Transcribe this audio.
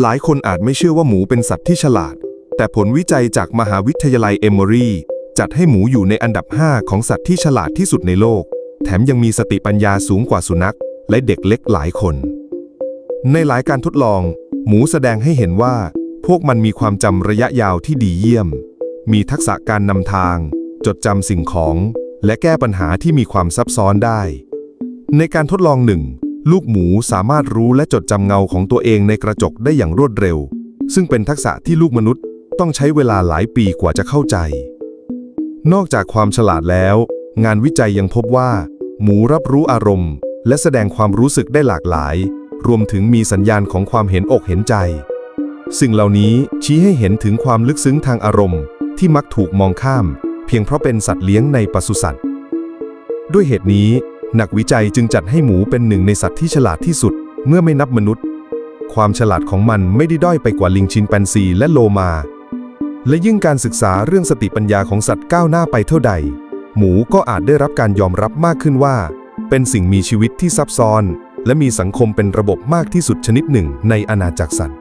หลายคนอาจไม่เชื่อว่าหมูเป็นสัตว์ที่ฉลาด แต่ผลวิจัยจากมหาวิทยาลัยเอมอรีจัดให้หมูอยู่ในอันดับ 5 ของสัตว์ที่ฉลาดที่สุดในโลก แถมยังมีสติปัญญาสูงกว่าสุนัข และเด็กเล็กหลายคน ในหลายการทดลอง หมูแสดงให้เห็นว่า พวกมันมีความจำระยะยาวที่ดีเยี่ยม มีทักษะการนำทาง จดจำสิ่งของ และแก้ปัญหาที่มีความซับซ้อนได้ ในการทดลองหนึ่ง ลูกหมูสามารถรู้และจดจำเงาของตัวเองในกระจกได้อย่างรวดเร็ว ซึ่งเป็นทักษะที่ลูกมนุษย์ต้องใช้เวลาหลายปีกว่าจะเข้าใจ นอกจากความฉลาดแล้ว งานวิจัยยังพบว่า หมูรับรู้อารมณ์ และแสดงความรู้สึกได้หลากหลาย รวมถึงมีสัญญาณของความเห็นอกเห็นใจ สิ่งเหล่านี้ชี้ให้เห็นถึงความลึกซึ้งทางอารมณ์ ที่มักถูกมองข้าม เพียงเพราะเป็นสัตว์เลี้ยงในปศุสัตว์ ด้วยเหตุนี้ นักวิจัยจึงจัดให้หมูเป็นหนึ่งในสัตว์ที่ฉลาดที่สุด เมื่อไม่นับมนุษย์ ความฉลาดของมันไม่ได้ด้อยไปกว่าลิงชินแปนซีและโลมา และยิ่งการศึกษาเรื่องสติปัญญาของสัตว์ก้าวหน้าไปเท่าใด หมูก็อาจได้รับการยอมรับมากขึ้นว่า เป็นสิ่งมีชีวิตที่ซับซ้อน และมีสังคมเป็นระบบมากที่สุดชนิดหนึ่งในอาณาจักรสัตว์